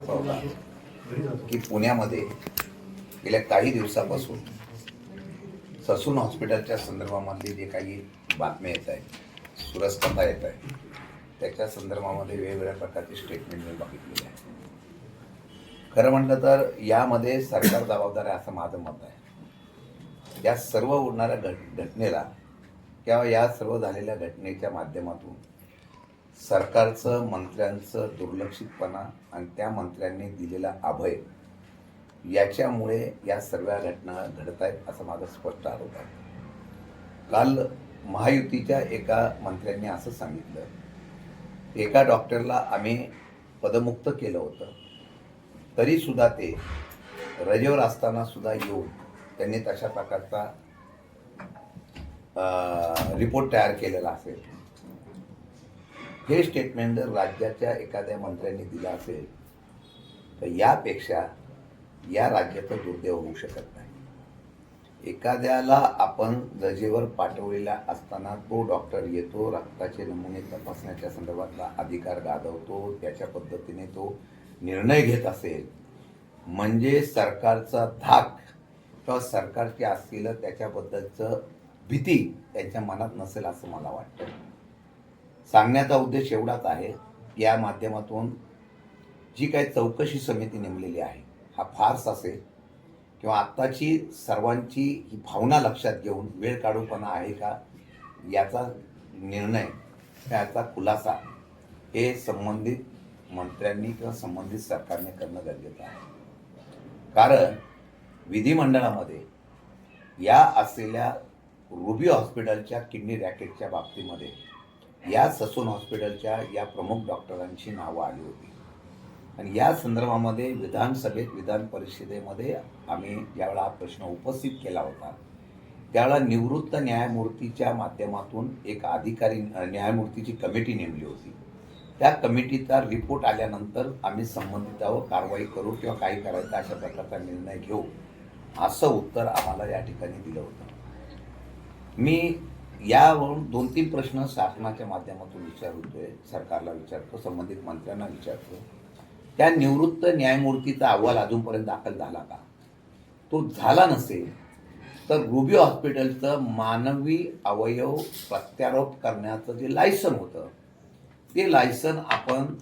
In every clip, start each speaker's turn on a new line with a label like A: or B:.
A: की पुण्यामध्ये गेल्या काही दिवसापासून ससून हॉस्पिटलच्या संदर्भामधली जे काही बातम्या येत आहेत सुरसकथा येत आहे त्याच्या संदर्भामध्ये वेगवेगळ्या प्रकारचे स्टेटमेंट मी बघितलेले आहे. खरं म्हटलं तर यामध्ये सरकार जबाबदार आहे असं माझं मत आहे. या सर्व उडणाऱ्या घट घटनेला किंवा या सर्व झालेल्या घटनेच्या माध्यमातून सरकारचं मंत्र्यांचं दुर्लक्षितपणा आणि त्या मंत्र्यांनी दिलेला अभय याच्यामुळे या सर्व घटना घडत आहेत असं माझा स्पष्ट आरोप आहे. काल महायुतीच्या एका मंत्र्यांनी असं सांगितलं एका डॉक्टरला आम्ही पदमुक्त केलं होतं. तरीसुद्धा ते रजेवर असताना सुद्धा येऊन त्यांनी तशा प्रकारचा रिपोर्ट तयार केलेला असेल. हे स्टेटमेंट जर राज्याच्या एखाद्या मंत्र्यांनी दिलं असेल तर यापेक्षा या राज्याचं दुर्दैव होऊ शकत नाही. एखाद्याला आपण रजेवर पाठवलेला असताना तो डॉक्टर येतो रक्ताचे नमुने तपासण्याच्या संदर्भातला अधिकार गाजवतो त्याच्या पद्धतीने तो निर्णय घेत असेल म्हणजे सरकारचा धाक किंवा सरकारचे असलेलं त्याच्याबद्दलचं भीती त्यांच्या मनात नसेल असं मला वाटतं. सांगण्याचा उद्देश एवढाच आहे या माध्यमातून जी काही चौकशी समिती नेमलेली आहे हा फार्स असेल किंवा आत्ताची सर्वांची ही भावना लक्षात घेऊन वेळ काढूपणा आहे का याचा निर्णय याचा खुलासा हे संबंधित मंत्र्यांनी किंवा संबंधित सरकारने करणं गरजेचं आहे. कारण विधिमंडळामध्ये या असलेल्या रुबी हॉस्पिटलच्या किडनी रॅकेटच्या बाबतीमध्ये या ससून हॉस्पिटलच्या या प्रमुख डॉक्टरांची नावं आली होती. आणि या संदर्भामध्ये विधानसभेत विधान परिषदेमध्ये आम्ही ज्यावेळा हा प्रश्न उपस्थित केला होता त्यावेळा निवृत्त न्यायमूर्तीच्या माध्यमातून एक अधिकारी न्यायमूर्तीची कमिटी नेमली होती. त्या कमिटीचा रिपोर्ट आल्यानंतर आम्ही संबंधितावर कारवाई करू किंवा काही करायचं अशा प्रकारचा निर्णय घेऊ असं उत्तर आम्हाला या ठिकाणी दिलं होतं. मी यावरून दोन तीन प्रश्न शासनाच्या माध्यमातून विचारतोय सरकारला विचारतो संबंधित मंत्र्यांना विचारतो. त्या निवृत्त न्यायमूर्तीचा अहवाल अजूनपर्यंत दाखल झाला का? तो झाला नसेल तर रुबी हॉस्पिटलचं मानवी अवयव प्रत्यारोप करण्याचं जे लायसन होतं ते लायसन आपण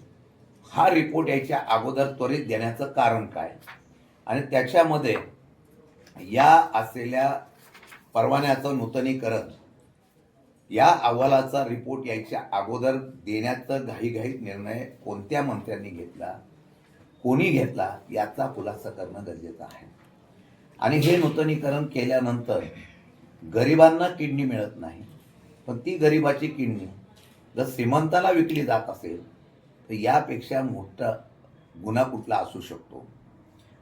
A: हा रिपोर्ट यायच्या अगोदर त्वरित देण्याचं कारण काय? आणि त्याच्यामध्ये या असलेल्या परवान्याचं नूतनीकरण या अहवालाचा रिपोर्ट यायच्या अगोदर देण्याचा घाईघाईत निर्णय कोणत्या मंत्र्यांनी घेतला कोणी घेतला याचा खुलासा करणं गरजेचं आहे. आणि हे नूतनीकरण केल्यानंतर गरिबांना किडनी मिळत नाही पण ती गरिबाची किडनी जर श्रीमंताला विकली जात असेल तर यापेक्षा मोठा गुन्हा कुठला असू शकतो.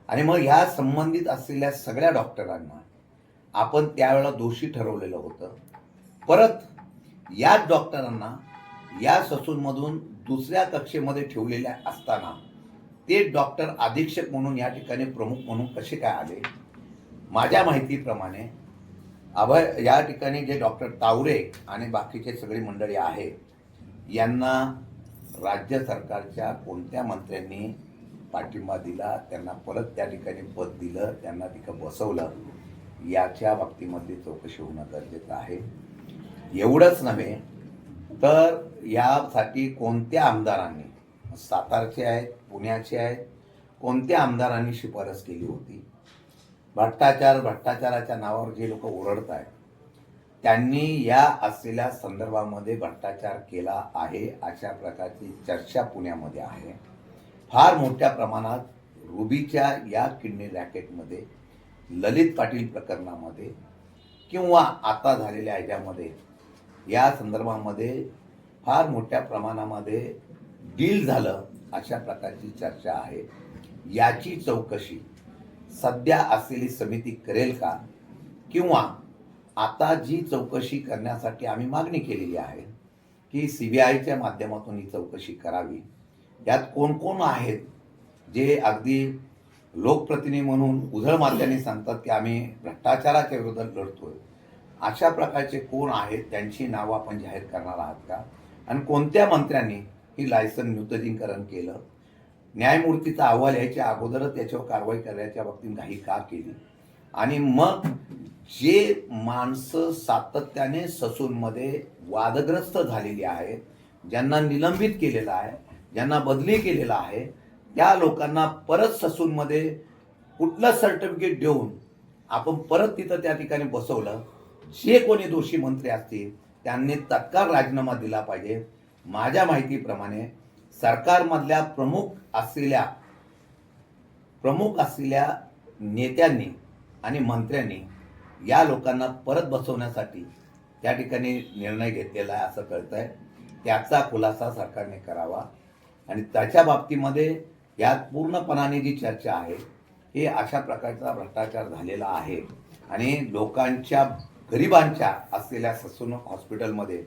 A: आणि मग ह्या संबंधित असलेल्या सगळ्या डॉक्टरांना आपण त्यावेळेला दोषी ठरवलेलं होतं. परत याच डॉक्टरांना या ससूनमधून दुसऱ्या कक्षेमध्ये ठेवलेल्या असताना ते डॉक्टर अधीक्षक म्हणून या ठिकाणी प्रमुख म्हणून कसे काय आले? माझ्या माहितीप्रमाणे अभय या ठिकाणी जे डॉक्टर तावरे आणि बाकीचे सगळी मंडळी आहेत यांना राज्य सरकारच्या कोणत्या मंत्र्यांनी पाठिंबा दिला त्यांना परत त्या ठिकाणी पद दिलं त्यांना तिथं बसवलं याच्या बाबतीमधली चौकशी होणं गरजेचं आहे. एवढंच नव्हे तर यासाठी कोणत्या आमदारांनी सातारचे आहेत पुण्याचे आहेत कोणत्या आमदारांनी शिफारस केली होती? भ्रष्टाचार भट्टाचाराच्या नावावर जे लोक ओरडत आहेत त्यांनी या असलेल्या संदर्भामध्ये भ्रष्टाचार केला आहे अशा प्रकारची चर्चा पुण्यामध्ये आहे. फार मोठ्या प्रमाणात रुबीच्या या किडनी रॅकेटमध्ये ललित पाटील प्रकरणामध्ये किंवा आता झालेल्या ह्याच्यामध्ये या संदर्भामध्ये फार मोठ्या प्रमाणामध्ये डील झालं अशा प्रकारची चर्चा आहे. याची चौकशी सध्या असलेली समिती करेल का? किंवा आता जी चौकशी करण्यासाठी आम्ही मागणी केलेली आहे की सी बी आयच्या माध्यमातून ही चौकशी करावी. यात कोण कोण आहेत जे अगदी लोकप्रतिनिधी म्हणून उधळ मात्याने सांगतात की आम्ही भ्रष्टाचाराच्या विरोधात लढतोय. अशा प्रकारचे कोण आहेत त्यांची नावं आपण जाहीर करणार आहात का? आणि कोणत्या मंत्र्यांनी ही लायसन नूतनीकरण केलं? न्यायमूर्तीचा अहवाल यायच्या अगोदरच त्याच्यावर कारवाई करण्याच्या बाबतीत घाई का केली? आणि मग जे माणसं सातत्याने ससूनमध्ये वादग्रस्त झालेली आहेत ज्यांना निलंबित केलेलं आहे ज्यांना बदली केलेला आहे त्या लोकांना परत ससूनमध्ये कुठलं सर्टिफिकेट देऊन आपण परत तिथं त्या ठिकाणी बसवलं? जे कोणी दोषी मंत्री असतील त्यांनी तत्काळ राजीनामा दिला पाहिजे. माझ्या माहितीप्रमाणे सरकारमधल्या प्रमुख असलेल्या प्रमुख असलेल्या नेत्यांनी आणि मंत्र्यांनी या लोकांना परत बसवण्यासाठी त्या ठिकाणी निर्णय घेतलेला आहे असं कळतंय. त्याचा खुलासा सरकारने करावा. आणि त्याच्या बाबतीमध्ये यात पूर्णपणाने जी चर्चा आहे हे अशा प्रकारचा भ्रष्टाचार झालेला आहे. आणि लोकांच्या गरिबांच्या असलेल्या ससून हॉस्पिटलमध्ये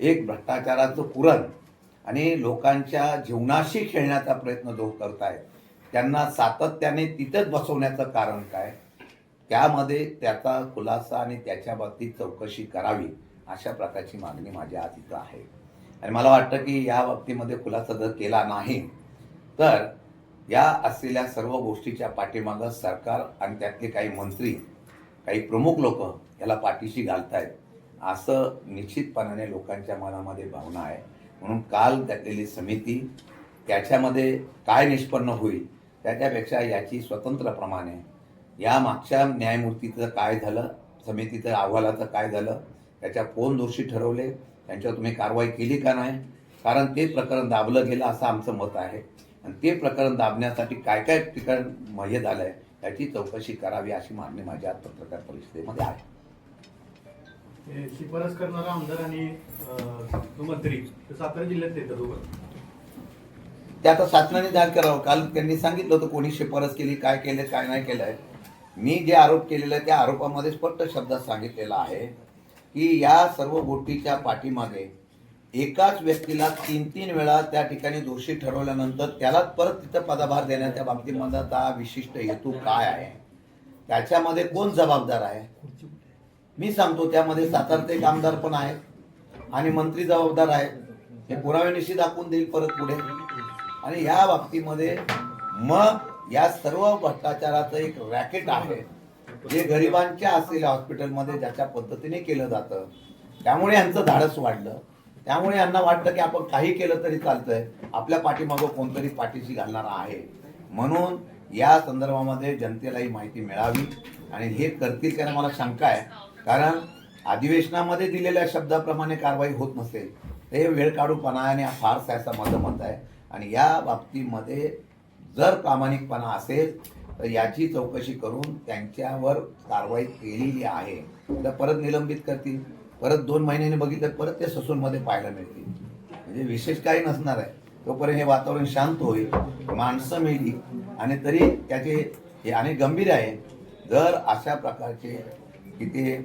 A: एक भ्रष्टाचाराचं पुरण आणि लोकांच्या जीवनाशी खेळण्याचा प्रयत्न जो करतायत त्यांना सातत्याने तिथंच बसवण्याचं कारण काय? त्यामध्ये त्याचा खुलासा आणि त्याच्या बाबतीत चौकशी करावी अशा प्रकारची मागणी माझ्या आज इथं आहे. आणि मला वाटतं की या बाबतीमध्ये खुलासा जर केला नाही तर या असलेल्या सर्व गोष्टीच्या पाठीमागं सरकार आणि त्यातले काही मंत्री काही प्रमुख लोक याला पाठीशी घालत आहेत असं निश्चितपणाने लोकांच्या मनामध्ये भावना आहे. म्हणून काल घातलेली समिती त्याच्यामध्ये काय निष्पन्न होईल त्याच्यापेक्षा याची स्वतंत्रप्रमाणे या मागच्या न्यायमूर्तीचं काय झालं समितीचं अहवालाचं काय झालं त्याच्या कोण दोषी ठरवले त्यांच्यावर तुम्ही कारवाई केली का नाही? कारण ते प्रकरण दाबलं गेलं असं आमचं मत आहे. आणि ते प्रकरण दाबण्यासाठी काय काय ठिकाण हे झालं आहे त्याची चौकशी करावी अशी मागणी माझ्या आज पत्रकार परिषदेमध्ये आहे.
B: शिफारस करणारा आमदार आणि मंत्री सातारा जिल्ह्यात येतात
A: ते आता शासनाने जाहीर करावं. काल त्यांनी सांगितलं होतं कोणी शिफारस केली काय केलं काय नाही केलं आहे मी जे आरोप केलेला आहे त्या आरोपामध्ये स्पष्ट शब्दात सांगितलेलं आहे की या सर्व गोष्टीच्या पाठीमागे एकाच व्यक्तीला तीन तीन वेळा त्या ठिकाणी दोषी ठरवल्यानंतर त्याला परत तिथं पदभार देण्याच्या बाबतीमध्ये विशिष्ट हेतू काय आहे? त्याच्यामध्ये कोण जबाबदार आहे? मी सांगतो त्यामध्ये सातारचे एक आमदार पण आहेत आणि मंत्री जबाबदार आहेत. हे पुराव्यानिशी दाखवून देईल परत पुढे. आणि या बाबतीमध्ये मग या सर्व भ्रष्टाचाराचं एक रॅकेट आहे जे गरिबांच्या असलेल्या हॉस्पिटलमध्ये ज्याच्या पद्धतीने केलं जातं. त्यामुळे यांचं धाडस वाढलं. त्यामुळे यांना वाटतं की आपण काही केलं तरी चालतंय. आपल्या पाठीमागं कोणतरी पाठीशी घालणारा आहे. म्हणून या संदर्भामध्ये जनतेला ही माहिती मिळावी आणि हे करतील त्याला मला शंका आहे. कारण अधिवेशनामध्ये दिलेल्या शब्दाप्रमाणे कारवाई होत नसेल तर हे वेळ काढूपणा आहे आणि फारसा असं माझं मत आहे. आणि या बाबतीमध्ये जर प्रामाणिकपणा असेल तर याची चौकशी करून त्यांच्यावर कारवाई केलेली आहे. तर परत निलंबित करतील. परत दोन महिन्याने बघितलं परत ते ससूनमध्ये पाहायला मिळतील. म्हणजे विशेष काही नसणार आहे. तोपर्यंत हे वातावरण शांत होईल माणसं मिळली आणि तरी त्याचे हे आणि गंभीर आहे जर अशा प्रकारचे की ते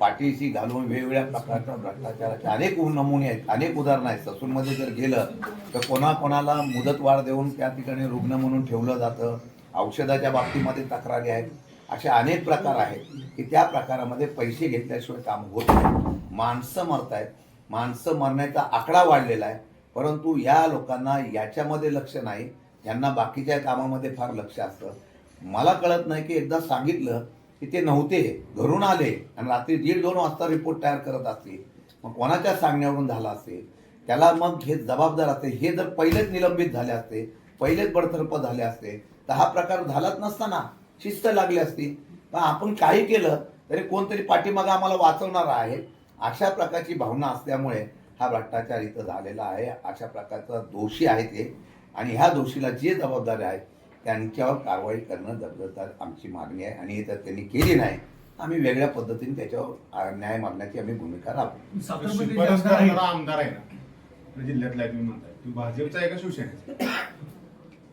A: पाठीशी घालून वेगवेगळ्या प्रकारच्या भ्रष्टाचाराचे अनेक नमुने आहेत अनेक उदाहरणं आहेत. ससूनमध्ये जर गेलं तर कोणाकोणाला मुदतवाढ देऊन त्या ठिकाणी रुग्ण म्हणून ठेवलं जातं. औषधाच्या बाबतीमध्ये तक्रारी आहेत. असे अनेक प्रकार आहेत की त्या प्रकारामध्ये पैसे घेतल्याशिवाय काम होत नाही. माणसं मरत आहेत माणसं मरण्याचा आकडा वाढलेला आहे. परंतु या लोकांना याच्यामध्ये लक्ष नाही. यांना बाकीच्या कामामध्ये फार लक्ष असतं. मला कळत नाही की एकदा सांगितलं की ते नव्हते घरून आले आणि रात्री दीड दोन वाजता रिपोर्ट तयार करत असतील. मग कोणाच्या सांगण्यावरून झाला असेल? त्याला मग हे जबाबदार असते. हे जर पहिलेच निलंबित झाले असते पहिलेच बडतर्फ झाले असते तर हा प्रकार झालाच नसताना शिस्त लागली असती. पण आपण काही केलं तरी कोणतरी पाठीमागं आम्हाला वाचवणार आहे. अशा प्रकारची भावना असल्यामुळे हा भ्रष्टाचार इथं झालेला आहे. अशा प्रकारचा दोषी आहे ते. आणि ह्या दोषीला जे जबाबदारी आहेत त्यांच्यावर कारवाई करणं जबरदस्त आमची मागणी आहे. आणि जर त्यांनी केली नाही. आम्ही वेगळ्या पद्धतीने त्याच्यावर न्याय मागण्याची आम्ही भूमिका राबवू.
B: करणारा आमदार आहे ना? जिल्ह्यातला तुम्ही म्हणताय तो भाजपचा आहे का शिवसेनेचा?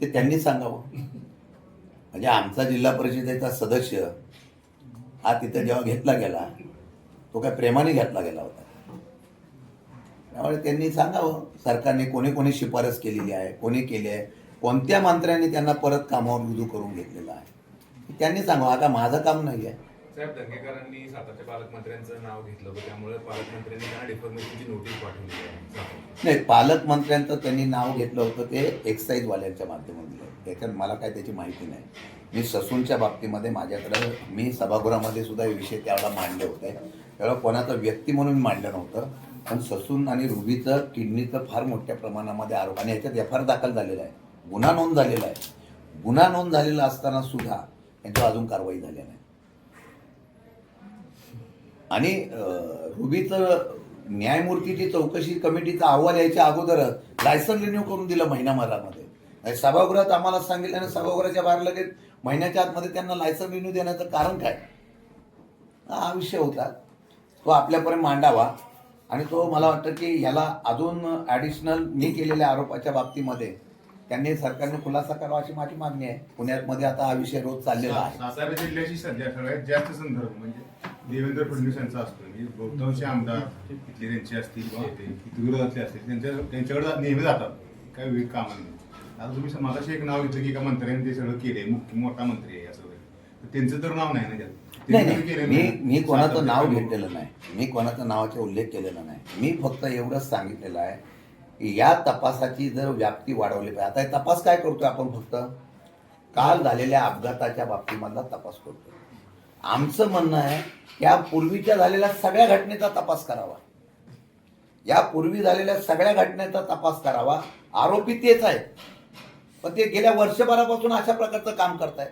A: ते त्यांनी सांगावं. म्हणजे आमचा जिल्हा परिषदेचा सदस्य हा तिथं जेव्हा घेतला गेला तो काय प्रेमाने घेतला गेला होता. त्यामुळे त्यांनी सांगावं सरकारने कोणी कोणी शिफारस केलेली आहे कोणी केली आहे कोणत्या मंत्र्यांनी त्यांना परत कामावर रुजू करून घेतलेलं आहे? त्यांनी सांगावं आता माझं काम नाही आहे.
C: साहेब दंगेकरांनी सातारच्या पालकमंत्र्यांचं नाव घेतलं होतं त्यामुळे पालकमंत्र्यांनी त्यांना डिफॉर्मेशनची नोटीस पाठवली आहे.
A: नाही पालकमंत्र्यांचं त्यांनी नाव घेतलं होतं ते एक्साईजवाल्यांच्या माध्यमातून. त्याच्यात मला काय त्याची माहिती नाही. मी ससूनच्या बाबतीमध्ये माझ्याकडं मी सभागृहामध्ये सुद्धा हे विषय त्यावेळेला मांडले होते. त्यावेळेला कोणाचं व्यक्ती म्हणून मांडलं नव्हतं. पण ससून आणि रुबीचं किडनीचं फार मोठ्या प्रमाणामध्ये आरोप आणि याच्यात एफ आर दाखल झालेला आहे. गुन्हा नोंद झालेला आहे. गुन्हा नोंद झालेला असताना सुद्धा यांच्यावर अजून कारवाई झाली नाही. आणि रुबीचं न्यायमूर्तीची चौकशी कमिटीचा अहवाल यायच्या अगोदरच लायसन रिन्यू करून दिलं महिनाभरामध्ये. सभागृहात आम्हाला सांगितलं आणि सभागृहाच्या बाहेर लगेच महिन्याच्या आतमध्ये त्यांना लायसन रिन्यू देण्याचं कारण काय? हा विषय होता. तो आपल्यापर्यंत मांडावा. आणि तो मला वाटतं की ह्याला अजून ॲडिशनल मी केलेल्या आरोपाच्या बाबतीमध्ये त्यांनी सरकारने खुलासा करावा अशी माझी मागणी आहे. पुण्यामध्ये आता हा विषय रोज चाललेला आहे.
D: सातारा जिल्ह्याची सध्या सगळ्यात जास्त संदर्भ म्हणजे देवेंद्र फडणवीस यांचा असतो. म्हणजे बहुतांश आमदार त्यांचे असतील किंवा विरोधातले असतील त्यांच्या त्यांच्याकडे नेहमी जातात. काही वेग आता तुम्ही एक नाव घेतलं की एका मंत्र्यांनी ते सगळं केलंय मुख्य मोठा मंत्री आहे असं वगैरे. तर त्यांचं तर नाव नाही ना त्यात?
A: नाही
D: त्यांनी
A: नाही.
D: तर केलेलं
A: मी. मी कोणाचं नाव घेतलेलं नाही. मी कोणाचा नावाचा उल्लेख केलेला नाही. मी फक्त एवढंच सांगितलेलं आहे की या तपासाची जर व्याप्ती वाढवली पाहिजे. आता हे तपास काय करतोय आपण फक्त? काल झालेल्या अपघाताच्या बाबतीमधला तपास करतोय. आमचं म्हणणं आहे या पूर्वीच्या झालेल्या सगळ्या घटनेचा तपास करावा. या पूर्वी झालेल्या सगळ्या घटनेचा तपास करावा. आरोपी तेच आहेत. पण ते गेल्या वर्षभरापासून अशा प्रकारचं काम करतायत.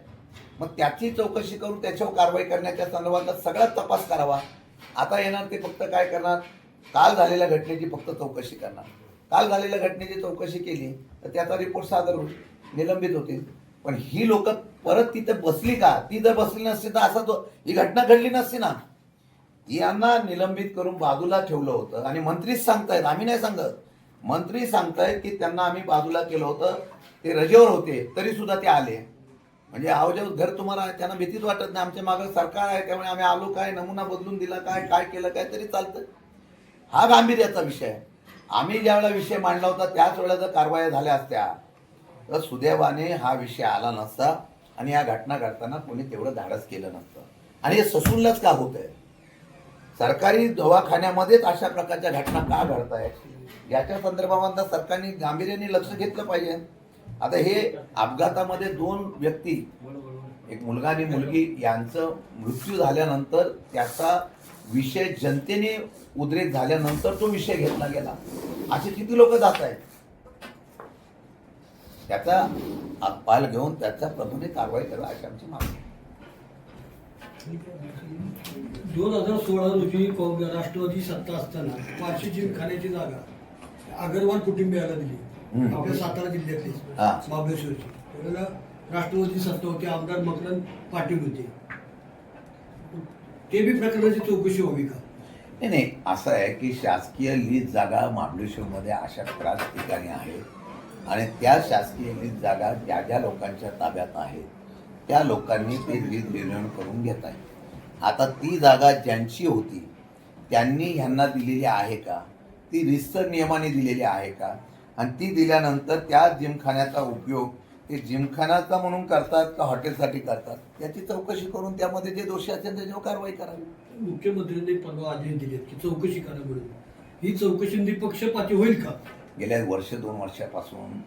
A: मग त्याची चौकशी करून त्याच्यावर कारवाई करण्याच्या संदर्भातला सगळा तपास करावा. आता येणार ते फक्त काय करणार? काल झालेल्या घटनेची फक्त चौकशी करणार. काल झालेल्या घटनेची चौकशी केली तर त्याचा रिपोर्ट सादर होईल निलंबित होतील. पण ही लोक परत तिथे बसली का? ती जर बसली नसती तर असा तो ही घटना घडली नसती ना. यांना निलंबित करून बाजूला ठेवलं होतं आणि मंत्रीच सांगतायत आम्ही नाही सांगत. मंत्री सांगतायत की त्यांना आम्ही बाजूला केलं होतं ते रजेवर होते तरी सुद्धा ते आले. म्हणजे अवजव घर तुम्हाला त्यांना भीतीच वाटत नाही. आमच्या मागं सरकार आहे त्यामुळे आम्ही आलो काय नमुना बदलून दिला काय काय केलं काय तरी चालतं. हा गांभीर्याचा विषय आहे. आम्ही ज्यावेळेला विषय मांडला होता त्याच वेळेला जर कारवाया झाल्या असत्या तर सुदैवाने हा विषय आला नसता आणि या घटना घडताना कोणी तेवढं धाडस केलं नसतं. आणि हे ससूनलाच का होत आहे सरकारी दवाखान्यामध्येच अशा प्रकारच्या घटना का घडत आहेत याच्या संदर्भामध्ये सरकारने गांभीर्याने लक्ष घेतलं पाहिजे. आता हे अपघातामध्ये दोन व्यक्ती एक मुलगा आणि मुलगी यांचं मृत्यू झाल्यानंतर त्याचा विषय जनतेने उद्रेक झाल्यानंतर तो विषय घेतला गेला. असे किती लोक जात आहेत? त्याचा अहवाल घेऊन त्याच्या प्रमाणे कारवाई करा अशी आमची मागणी
E: दोन हजार सोळा रोजी राष्ट्रवादी सत्ता असताना पाचशे जिमखान्याची जागा. अगरवाल कुटुंबियाला दिली.
A: हम्म.
E: आपल्या सातारा जिल्ह्यातली.
A: हा.
E: महाबळेश्वरची. त्यावेळेला राष्ट्रवादी सत्ता होती आमदार मकरंद पाटील होते. ते बी प्रकरणाची चौकशी व्हावी का?
A: नाही नाही. असं आहे की शासकीय लीज जागा महाबळेश्वरमध्ये अशा बऱ्याच ठिकाणी आहेत. आणि त्या शासकीय लीज जागा ज्या ज्या लोकांच्या ताब्यात आहेत त्या लोकांनी ते लीज रिन्यू करून घेत आहेत. आता ती जागा ज्यांची होती त्यांनी ह्यांना दिलेली आहे का? ती रिस्तर नियमाने दिलेली आहे का? आणि ती दिल्यानंतर त्या जिमखान्याचा उपयोग ते जिमखान्याचा म्हणून करतात का हॉटेलसाठी करतात? याची चौकशी करून त्यामध्ये जे दोषी असेल त्याच्यावर कारवाई करावी.
E: मुख्यमंत्र्यांनी परवा आदेश दिलेत की चौकशी करा म्हणून ही चौकशी निपक्षपाती होईल का?
A: गेल्या वर्ष दोन वर्षापासून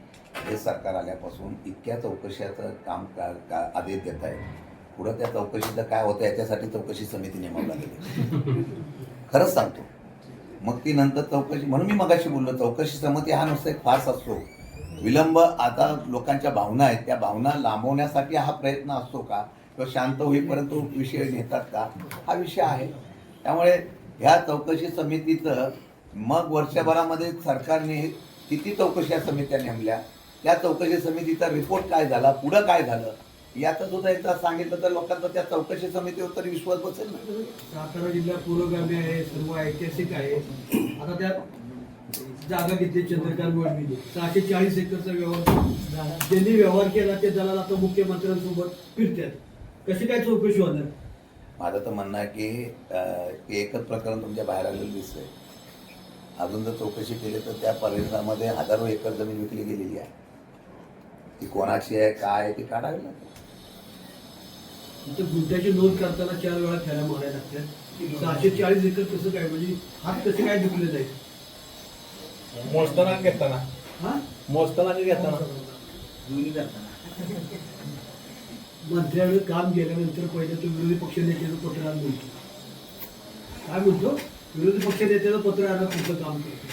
A: हे सरकार आल्यापासून इतक्या चौकशाचं काम का का आदेश देत आहे पुढं त्या चौकशीचं काय होतं याच्यासाठी चौकशी समिती नेमवली लागेल. खरंच सांगतो. मग ती नंतर चौकशी म्हणून मी मगाशी बोललो चौकशी समिती हा नुसता एक फार्स असतो. विलंब आता लोकांच्या भावना आहेत त्या भावना लांबवण्यासाठी हा प्रयत्न असतो का? किंवा शांत होईपर्यंत विषय नेतात का? हा विषय आहे. त्यामुळे ह्या चौकशी समितीचं मग वर्षभरामध्ये सरकारने किती चौकशी या समित्या नेमल्या? त्या चौकशी समितीचा रिपोर्ट काय झाला? पुढं काय झालं? याचं सुद्धा एकदा सांगितलं तर लोकांचा त्या चौकशी समितीवर तरी विश्वास बसेल ना.
E: सातारा जिल्हा पुरोगामी आहे सर्व ऐतिहासिक आहे. आता त्या जागा घेतली चंद्रकांत वडवीने सहाशे चाळीस एकरचा व्यवहार ज्यांनी व्यवहार केला ते दलाल आता मुख्यमंत्र्यांसोबत फिरतात कशी काय चौकशी होणार?
A: माझं तर म्हणणं आहे की एकच प्रकरण तुमच्या बाहेर आलेलं दिसतंय. अजून जर चौकशी केली तर त्या परिसरामध्ये हजारो एकर जमीन विकली गेलेली आहे. ती कोणाची आहे काय आहे ती काढावी लागेल.
E: तर गुंठ्याची नोंद करताना चार वेळा फेऱ्या मारायला लागतात. सहाशे चाळीस एकर कसं काय म्हणजे हात कसे काय दुखले जाईल?
F: मोजताना घेताना.
E: हा?
F: मोजताना की घेताना.
E: मंत्र्यानं काम केल्यानंतर पहिले तो विरोधी पक्ष नेत्याचं पत्र आणून म्हणतो काय म्हणतो विरोधी पक्ष नेत्याचं पत्र आणा तुमचं काम करतो.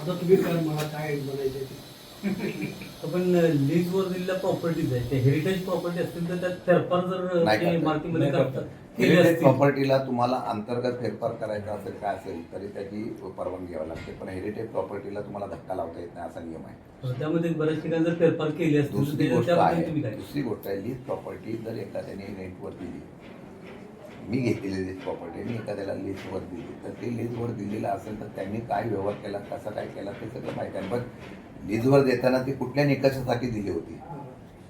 E: आता तुम्ही काय मला काय म्हणायचं ते?
G: पण लीजवर दिलेल्या प्रॉपर्टीज आहे ते हेरिटेज प्रॉपर्टी असतील तर त्यात फेरफार जर. इमारतीमध्ये करतात.
A: हेरिटेज प्रॉपर्टीला तुम्हाला अंतर्गत फेरफार करायचा असेल काय असेल तरी त्याची परवानगी घ्यावी लागते. पण हेरिटेज प्रॉपर्टीला तुम्हाला धक्का लावता येत नाही असा नियम आहे.
G: त्यामध्ये बऱ्याच ठिकाणी जर फेरफार केले असतील तर
A: दुसरी गोष्ट आहे दुसरी गोष्ट आहे लीज प्रॉपर्टी जर एखाद्याने रेंटवर दिली मी घेतलेली लीज प्रॉपर्टी मी एखाद्याला लीजवर दिली तर ते लीजवर दिलेलं असेल तर त्यांनी काय व्यवहार केला कसा काय केला ते सगळं माहिती आहे. पण लीजवर देताना ती कुठल्या निकषासाठी दिली होती?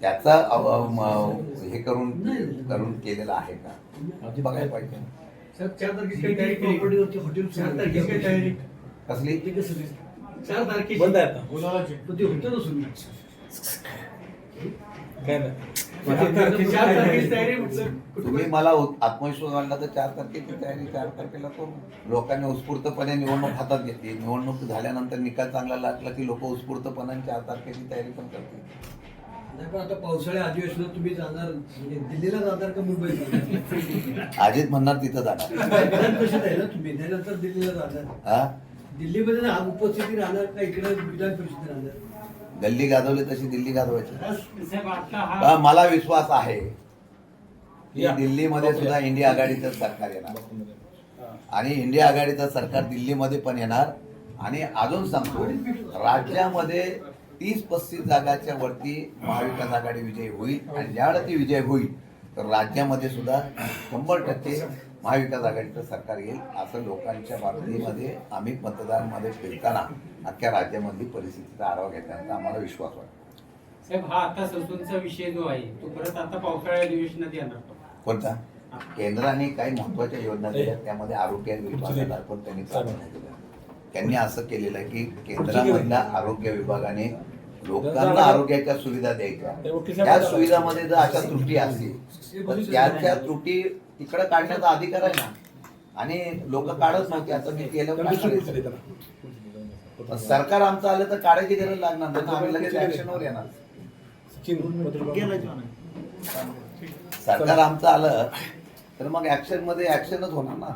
A: त्याचा हे करून करून केलेलं आहे का? बघायला पाहिजे. कसली?
E: चार तारखेची.
F: काय
A: तुम्ही मला आत्मविश्वास वाढला तर चार तारखेची तयारी चार तारखेला करू लोकांनी उत्स्फूर्तपणे निवडणूक हातात घेतली. निवडणूक झाल्यानंतर निकाल चांगला लागला की लोक उत्स्फूर्तपणे चार तारखेची तयारी पण करतील.
E: नाही पण आता पावसाळ्या अधिवेशनात तुम्ही जाणार म्हणजे दिल्लीला जाणार का मुंबईत
A: म्हणणार तिथं जाणार.
E: आहे ना तुम्ही त्यानंतर दिल्लीला जाणार. दिल्लीमध्ये ना उपस्थिती राहणार का इकडे विधान परिषद राहणार?
A: गल्ली गाजवली तशी दिल्ली गाजवायची.
H: हा
A: मला विश्वास आहे. की. दिल्लीमध्ये सुद्धा इंडिया आघाडीचं सरकार येणार. आणि इंडिया आघाडीचं सरकार दिल्लीमध्ये पण येणार. आणि अजून सांगतो राज्यामध्ये तीस पस्तीस जागाच्या वरती महाविकास आघाडी विजयी होईल. आणि ज्यावेळेला ती विजय होईल तर राज्यामध्ये सुद्धा शंभर टक्के महाविकास आघाडीचं सरकार येईल असं लोकांच्या बाबतीमध्ये आम्ही मतदारांमध्ये फिरताना अख्ख्या राज्यामधली परिस्थितीचा आढावा घेताना आम्हाला विश्वास वाटतो.
H: साहेब हा आता ससूनचा विषय जो आहे तो परत आता पावसाळ्या अधिवेशनात येणार तो.
A: कोणता? केंद्राने काही महत्त्वाच्या योजना दिल्या त्यामध्ये आरोग्य विभागाला पण त्यांनी प्राधान्य दिलं त्यांनी असं केलेलं आहे की केंद्रामधल्या आरोग्य विभागाने लोकांना आरोग्याच्या सुविधा द्यायच्या. त्या सुविधामध्ये जर अशा त्रुटी असतील तर त्याच्या त्रुटी तिकडे काढण्याचा अधिकार आहे ना. आणि लोक काढत नव्हते आता मी केलं सरकार आमचं आलं तर काढायची गरज लागणार नाही आम्ही लगेच ऍक्शनवर येणार. सरकार आमचं आलं तर मग ऍक्शनमध्ये ऍक्शनच होणार ना.